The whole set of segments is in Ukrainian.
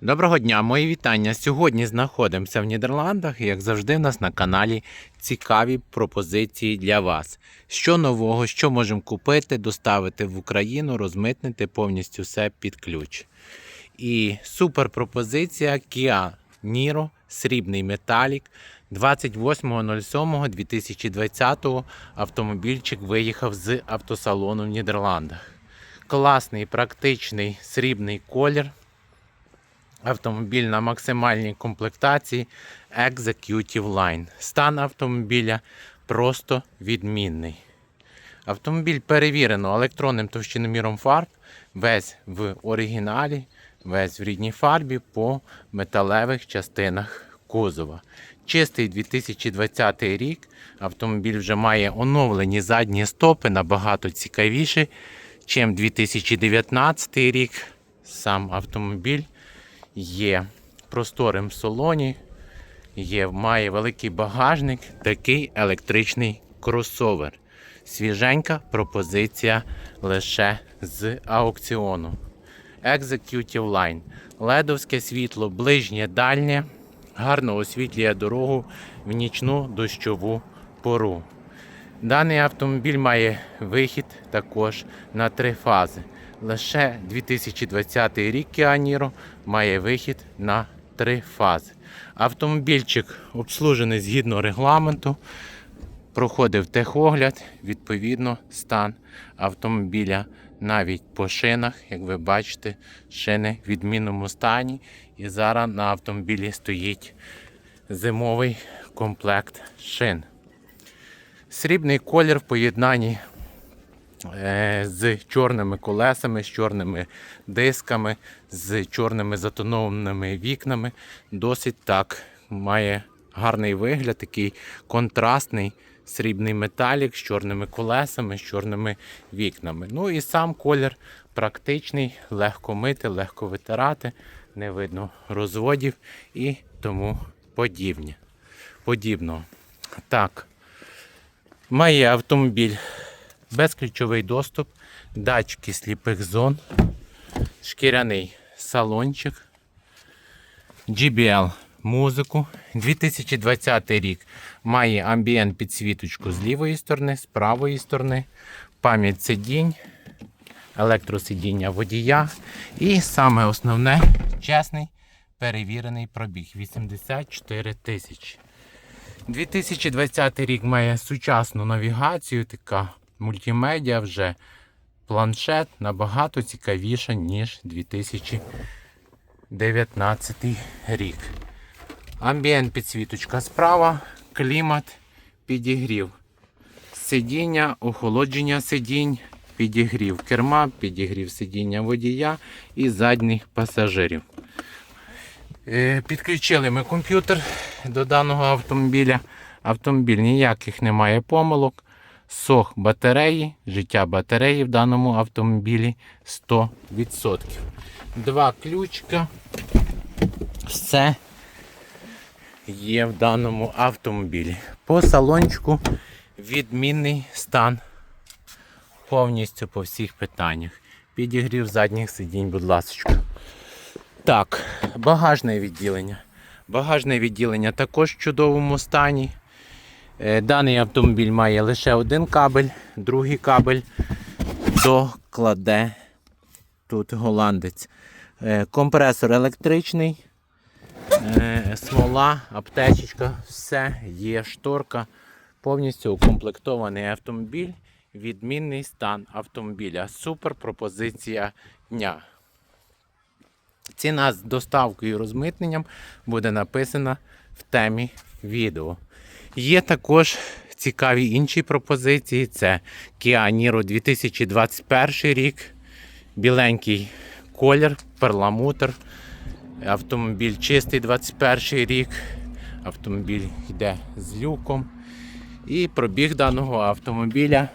Доброго дня, мої вітання. Сьогодні знаходимося в Нідерландах і, як завжди, в нас на каналі цікаві пропозиції для вас. Що нового, що можемо купити, доставити в Україну, розмитнити повністю все під ключ. І супер пропозиція Kia Niro, срібний металік. 28.07.2020 автомобільчик виїхав з автосалону в Нідерландах. Класний, практичний срібний колір. Автомобіль на максимальній комплектації Executive Line. Стан автомобіля просто відмінний. Автомобіль перевірено електронним товщиноміром фарб, весь в оригіналі, весь в рідній фарбі по металевих частинах кузова. Чистий 2020 рік. Автомобіль вже має оновлені задні стопи, набагато цікавіші, чим 2019 рік. Сам автомобіль є просторим в салоні, є, має великий багажник, такий електричний кросовер. Свіженька пропозиція лише з аукціону. Executive Line. Ледовське світло, ближнє, дальнє, гарно освітлює дорогу в нічну дощову пору. Даний автомобіль має вихід також на три фази. Лише 2020 рік Niro має вихід на три фази. Автомобільчик обслужений згідно регламенту, проходив техогляд, відповідно, стан автомобіля навіть по шинах, як ви бачите, шини в відмінному стані. І зараз на автомобілі стоїть зимовий комплект шин. Срібний колір в поєднанні з чорними колесами, з чорними дисками, з чорними затонованими вікнами. Досить так має гарний вигляд, такий контрастний срібний металік з чорними колесами, з чорними вікнами. Ну і сам колір практичний, легко мити, легко витирати, не видно розводів і тому подібне. подібного. Так. Має автомобіль безключовий доступ, датчики сліпих зон, шкіряний салончик, GBL музику. 2020 рік має амбієнт підсвіточку з лівої сторони, з правої сторони, пам'ять сидінь, електросидіння водія і саме основне чесний перевірений пробіг 84 тисячі. 2020 рік має сучасну навігацію, така мультимедіа вже планшет набагато цікавіша, ніж 2019 рік. Амбієнт підсвіточка справа, клімат, підігрів. Сидіння, охолодження сидінь, підігрів керма, підігрів сидіння водія і задніх пасажирів. Е, Підключили ми комп'ютер до даного автомобіля. Автомобіль ніяких немає помилок. Сох батареї, життя батареї в даному автомобілі 100%. Два ключка. Все є в даному автомобілі. По салончику відмінний стан повністю по всіх питаннях. Підігрів задніх сидінь, будь ласка. Так, багажне відділення. Багажне відділення також в чудовому стані. Е, Даний автомобіль має лише один кабель, другий кабель докладе тут голландець. Е, Компресор електричний, е, смола, аптечечка, все, є шторка. Повністю укомплектований автомобіль. Відмінний стан автомобіля. Супер пропозиція дня. Ціна з доставкою і розмитненням буде написана в темі відео. Є також цікаві інші пропозиції. Це Kia Niro 2021 рік, біленький колір, перламутр. Автомобіль чистий 21 рік. Автомобіль йде з люком. І пробіг даного автомобіля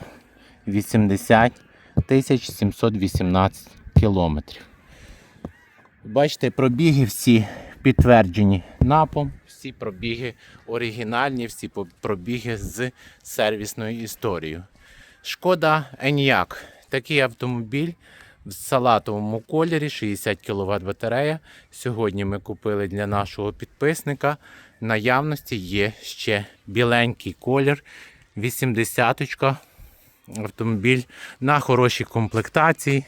80 718 кілометрів. Бачите, пробіги всі підтверджені НАПом, всі пробіги оригінальні, всі пробіги з сервісною історією. Шкода Еніак. Такий автомобіль в салатовому кольорі 60 кВт батарея. Сьогодні ми купили для нашого підписника. В наявності є ще біленький колір, 80 автомобіль на хорошій комплектації.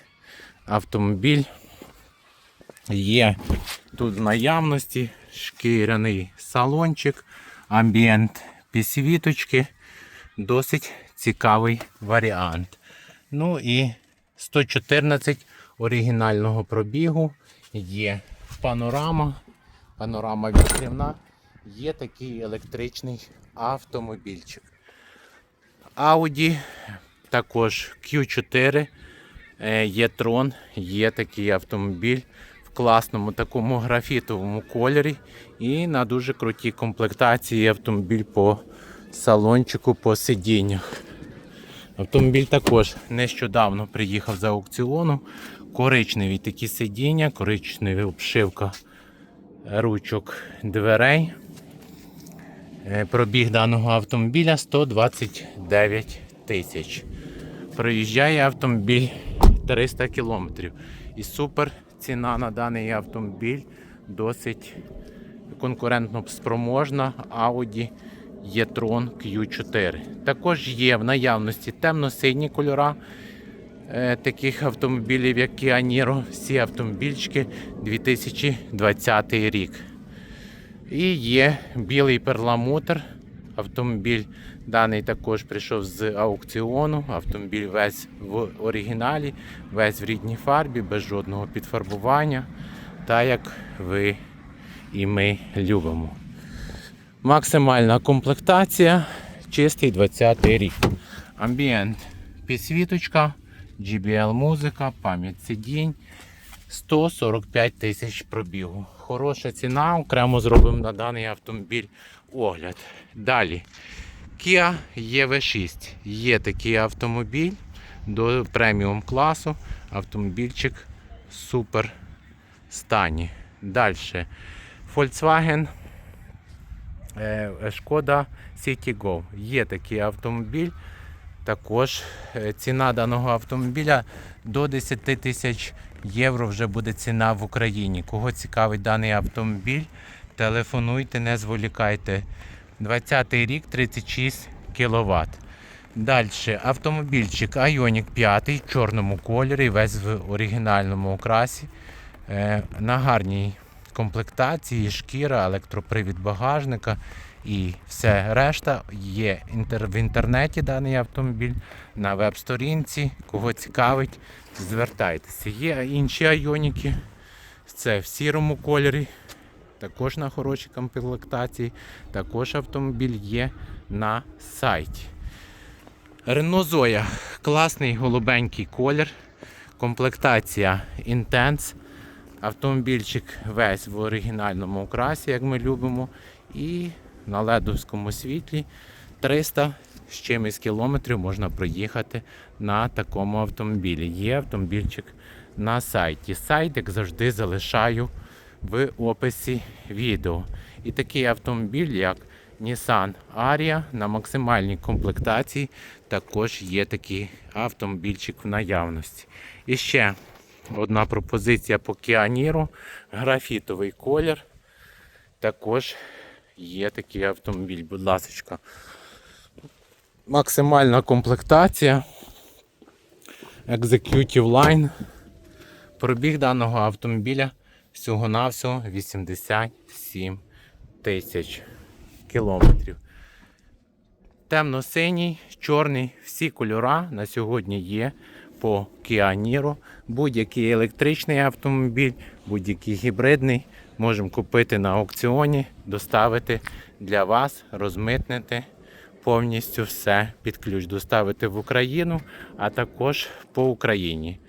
Автомобіль є тут в наявності шкіряний салончик, амбієнт підсвіточки. Досить цікавий варіант. Ну і 114 оригінального пробігу. Є панорама, панорама вітрівна. Є такий електричний автомобільчик. Audi, також Q4, е, є трон, є такий автомобіль класному такому графітовому кольорі і на дуже крутій комплектації автомобіль по салончику по сидіннях. Автомобіль також нещодавно приїхав з аукціону. Коричневі такі сидіння, коричнева обшивка ручок дверей. Е, Пробіг даного автомобіля 129 тисяч. Проїжджає автомобіль 300 кілометрів. І супер ціна на даний автомобіль досить конкурентно спроможна Audi e-tron Q4. Також є в наявності темно-сині кольора е, таких автомобілів, як Kia Niro. Всі автомобільчики 2020 рік. І є білий перламутр. Автомобіль даний також прийшов з аукціону. Автомобіль весь в оригіналі, весь в рідній фарбі, без жодного підфарбування. Так як ви і ми любимо. Максимальна комплектація, чистий 20 рік. Амбієнт підсвіточка, GBL музика, пам'ять сидінь. 145 тисяч пробігу. Хороша ціна, окремо зробимо на даний автомобіль огляд. Далі. Kia EV6. Є такий автомобіль до преміум класу. Автомобільчик в супер стані. Далі. Volkswagen е, Шкода Citigo. Є такий автомобіль. Також е, ціна даного автомобіля до 10 тисяч євро вже буде ціна в Україні. Кого цікавить даний автомобіль, телефонуйте, не зволікайте. 20 рік 36 кВт. Далі автомобільчик Ioniq 5 в чорному кольорі, весь в оригінальному окрасі. Е, На гарній комплектації, шкіра, електропривід багажника і все решта є в інтернеті даний автомобіль на веб-сторінці. Кого цікавить, звертайтеся. Є інші айоніки. Це в сірому кольорі, також на хорошій комплектації. Також автомобіль є на сайті. Renault Zoe. Класний голубенький колір. Комплектація Intense. Автомобільчик весь в оригінальному окрасі, як ми любимо. І на ледовському світлі 300 з чимось кілометрів можна проїхати на такому автомобілі. Є автомобільчик на сайті. Сайт, як завжди, залишаю в описі відео. І такий автомобіль, як Nissan Aria на максимальній комплектації, також є такий автомобільчик в наявності. І ще одна пропозиція по Niro. Графітовий колір. Також є такий автомобіль, будь ласка. Максимальна комплектація. Executive Line. Пробіг даного автомобіля всього-навсього 87 тисяч кілометрів. Темно-синій, чорний, всі кольора на сьогодні є по Kia Niro. Будь-який електричний автомобіль, будь-який гібридний можемо купити на аукціоні, доставити для вас, розмитнити повністю все під ключ, доставити в Україну, а також по Україні.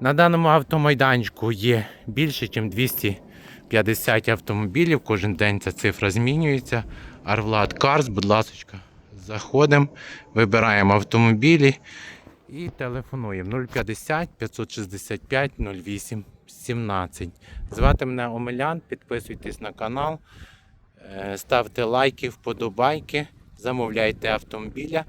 На даному автомайданчику є більше, ніж 250 автомобілів. Кожен день ця цифра змінюється. Арвлад Карс, будь ласка, заходимо, вибираємо автомобілі і телефонуємо 050 565 08 17. Звати мене Омелян, підписуйтесь на канал, е, ставте лайки, вподобайки, замовляйте автомобіля.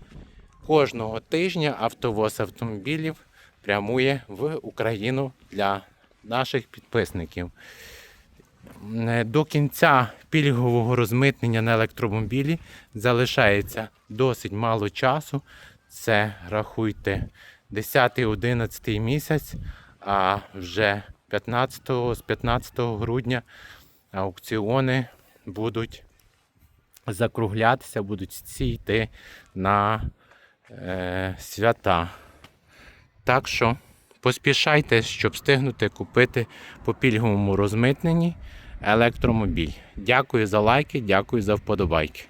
Кожного тижня автовоз автомобілів прямує в Україну для наших підписників. Е, До кінця пільгового розмитнення на електромобілі залишається досить мало часу. Це рахуйте 10-11 місяць, а вже 15 з 15 грудня аукціони будуть закруглятися, будуть всі йти на е, свята. Так що поспішайте, щоб встигнути купити по пільговому розмитненні електромобіль. Дякую за лайки, дякую за вподобайки.